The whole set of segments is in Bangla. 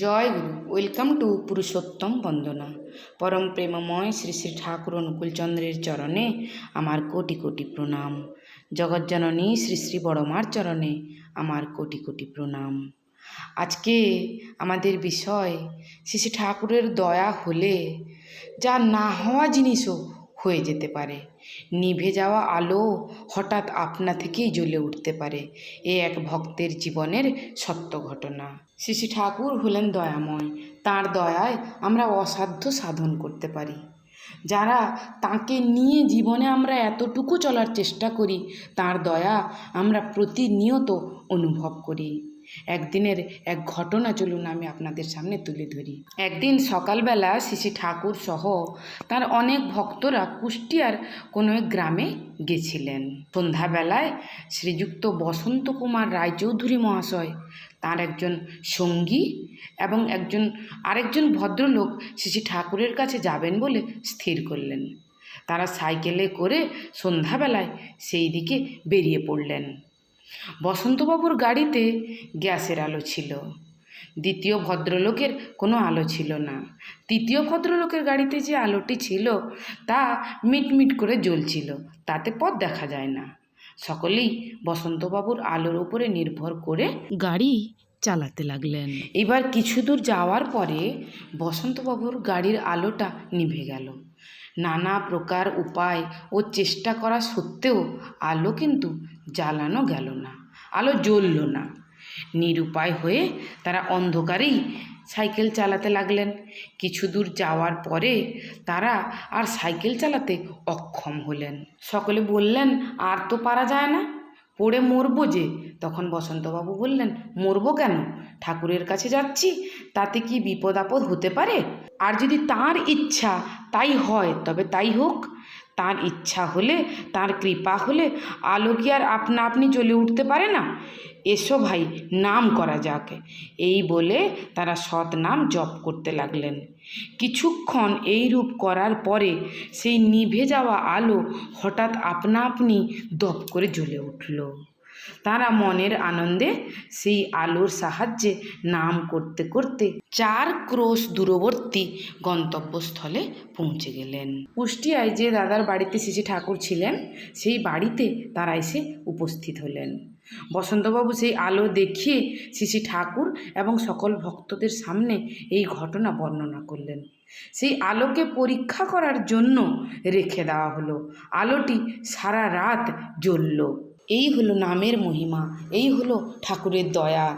Joy Guru. Welcome to Purushottam বন্দনা পরম প্রেমময় শ্রী শ্রী ঠাকুর অনুকূলচন্দ্রের চরণে আমার কোটি কোটি প্রণাম। জগজ্জননী শ্রী শ্রী বড়মার চরণে আমার কোটি কোটি প্রণাম। আজকে আমাদের বিষয় শ্রী শ্রী ঠাকুরের দয়া হলে যা না হওয়া জিনিসও হয়ে যেতে পারে। নিভে যাওয়া আলো হঠাৎ আপনা থেকেই জ্বলে উঠতে পারে। এ এক ভক্তের জীবনের সত্য ঘটনা। শ্রী ঠাকুর হলেন দয়াময়। তার দয়ায় আমরা অসাধ্য সাধন করতে পারি। যারা তাকে নিয়ে জীবনে আমরা এতটুকু চলার চেষ্টা করি, তার দয়া আমরা প্রতিনিয়ত অনুভব করি। একদিনের এক ঘটনা চলুন আমি আপনাদের সামনে তুলে ধরি। একদিন সকালবেলা শ্রী ঠাকুর সহ তার অনেক ভক্তরা কুষ্টিয়ার কোনো এক গ্রামে গেছিলেন। সন্ধ্যাবেলায় শ্রীযুক্ত বসন্ত কুমার রায়চৌধুরী মহাশয়, তার একজন সঙ্গী এবং একজন, আরেকজন ভদ্রলোক শ্রী ঠাকুরের কাছে যাবেন বলে স্থির করলেন। তারা সাইকেলে করে সন্ধ্যাবেলায় সেই দিকে বেরিয়ে পড়লেন। বসন্তবাবুর গাড়িতে গ্যাসের আলো ছিল। দ্বিতীয় ভদ্রলোকের কোনো আলো ছিল না। তৃতীয় ভদ্রলোকের গাড়িতে যে আলোটি ছিল, তা মিটমিট করে জ্বলছিল। তাতে পথ দেখা যায় না। সকলেই বসন্তবাবুর আলোর উপরে নির্ভর করে গাড়ি চালাতে লাগলেন। এবার কিছু দূর যাওয়ার পরে বসন্তবাবুর গাড়ির আলোটা নিভে গেল। নানা প্রকার উপায় ও চেষ্টা করা সত্ত্বেও আলো কিন্তু জ্বালানো গেল না, আলো জ্বলল না। নিরুপায় হয়ে তারা অন্ধকারেই সাইকেল চালাতে লাগলেন। কিছু দূর যাওয়ার পরে তারা আর সাইকেল চালাতে অক্ষম হলেন। সকলে বললেন, আর তো পারা যায় না। পড়ে মরবো যে। তখন বসন্তবাবু বললেন, মরবো কেন? ঠাকুরের কাছে যাচ্ছি, তাতে কি বিপদ আপদ হতে পারে? আর যদি তার ইচ্ছা তাই হয়, তবে তাই হোক। তার ইচ্ছা হলে, তার কৃপা হলে আলো কি আর আপনা আপনি জ্বলে উঠতে পারে না? এসো ভাই, নাম করা যাক। এই বলে তারা সৎ নাম জপ করতে লাগলেন। কিছুক্ষণ এই রূপ করার পরে সেই নিভে যাওয়া আলো হঠাৎ আপনা আপনি দপ করে জ্বলে উঠল। তারা মনের আনন্দে সেই আলোর সাহায্যে নাম করতে করতে চার ক্রোশ দূরবর্তী গন্তব্যস্থলে পৌঁছে গেলেন। কুষ্টিয়ায় যে দাদার বাড়িতে শ্রী ঠাকুর ছিলেন, সেই বাড়িতে তারা এসে উপস্থিত হলেন। বসন্তবাবু সেই আলো দেখিয়ে শ্রী ঠাকুর এবং সকল ভক্তদের সামনে এই ঘটনা বর্ণনা করলেন। সেই আলোকে পরীক্ষা করার জন্য রেখে দেওয়া হলো। আলোটি সারা রাত জ্বলল। এই হলো নামের মহিমা, এই হলো ঠাকুরের দয়া।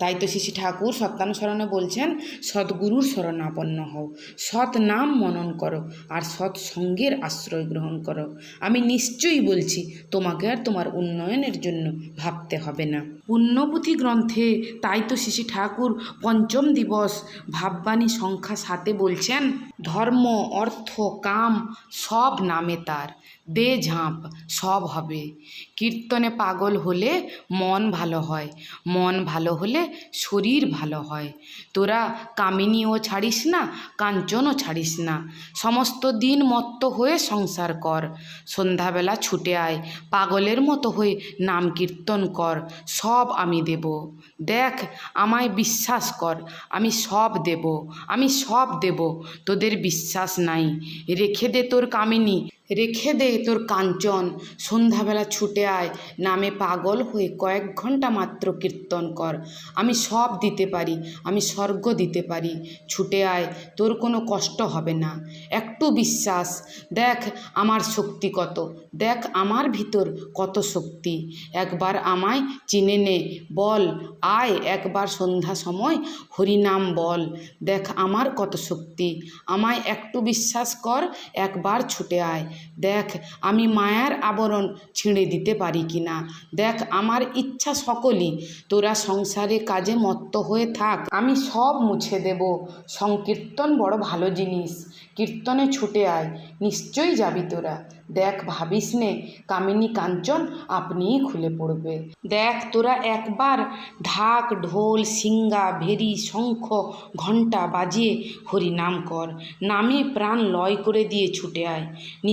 তাই তো শ্রী ঠাকুর সত্যানুসরণে বলছেন, সদ্গুরুর শরণাপন্ন হও, সৎ নাম মনন করো আর সৎ সঙ্গের আশ্রয় গ্রহণ করো। আমি নিশ্চয়ই বলছি, তোমাকে আর তোমার উন্নয়নের জন্য ভাবতে হবে না। পুণ্যপুঁথি গ্রন্থে তাই তো শ্রী ঠাকুর পঞ্চম দিবস ভাববাণী সংখ্যা সাথে বলছেন ধর্ম, অর্থ, কাম সব নামে তার। দে ঝাঁপ, সব হবে। কীর্তনে পাগল হলে মন ভালো হয়। মন ভালো হলে শরীর ভালো হয়। তোরা কামিনীও ছাড়িস না, কাঞ্চনও ছাড়িস না। সমস্ত দিন মত্ত হয়ে সংসার কর। সন্ধ্যাবেলা ছুটে আয়, পাগলের মতো হয়ে নাম কীর্তন কর। সব আমি দেব। দেখ, আমায় বিশ্বাস কর, আমি সব দেব। আমি সব দেব। তোদের বিশ্বাস নাই। রেখে দে তোর কামিনী। রেখে দে তোর কাঞ্চন। সন্ধ্যাবেলা ছুটে আয়। নামে পাগল হয়ে কয়েক ঘণ্টা মাত্র কীর্তন কর। আমি সব দিতে পারি, আমি স্বর্গ দিতে পারি। ছুটে আয়, তোর কোনো কষ্ট হবে না। একটু বিশ্বাস, দেখ আমার শক্তি কত। দেখ আমার ভিতর কত শক্তি। একবার আমায় চিনে নে, বল, আয় একবার সন্ধ্যা সময় হরিনাম বল। দেখ আমার কত শক্তি। আমায় একটু বিশ্বাস কর, একবার ছুটে আয়। দেখ, আমি মায়ার আবরণ ছিঁড়ে দিতে পারি কি না? দেখ, আমার ইচ্ছা সকলই। তোরা সংসারে কাজে মত্ত হয়ে থাক। আমি সব মুছে দেব। সংকীর্তন বড় ভালো জিনিস। কীর্তনে ছুটে আয়। নিশ্চয়ই যাবি তোরা। দেখ, ভাবিস নে, কামিনী কাঞ্চন আপনিই খুলে পড়বে। দেখ, তোরা একবার ঢাক, ঢোল, সিঙ্গা, ভেরি, শঙ্খ, ঘণ্টা বাজিয়ে হরি নাম কর। নামে প্রাণ লয় করে দিয়ে ছুটে আয়।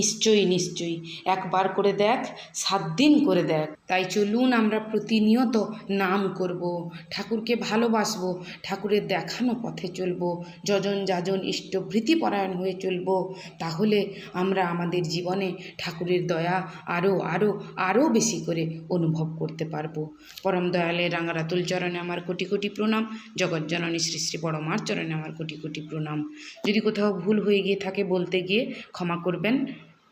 নিশ্চয়ই নিশ্চয়ই। একবার করে দেখ, সাত দিন করে দেখ। তাই চলুন আমরা প্রতিনিয়ত নাম করব, ঠাকুরকে ভালোবাসব, ঠাকুরের দেখানো পথে চলব, যজন যাজন ইষ্টভৃতি পরায়ণ হয়ে চলব। তাহলে আমরা আমাদের জীবনে ঠাকুরের দয়া আরও আরও আরও বেশি করে অনুভব করতে পারব। পরম দয়ালে রাঙারাতুল চরণে আমার কোটি কোটি প্রণাম জগজ্জননী শ্রী শ্রী বড় মার চরণে আমার কোটি কোটি প্রণাম। যদি কোথাও ভুল হয়ে গিয়ে থাকে বলতে গিয়ে ক্ষমা করবেন।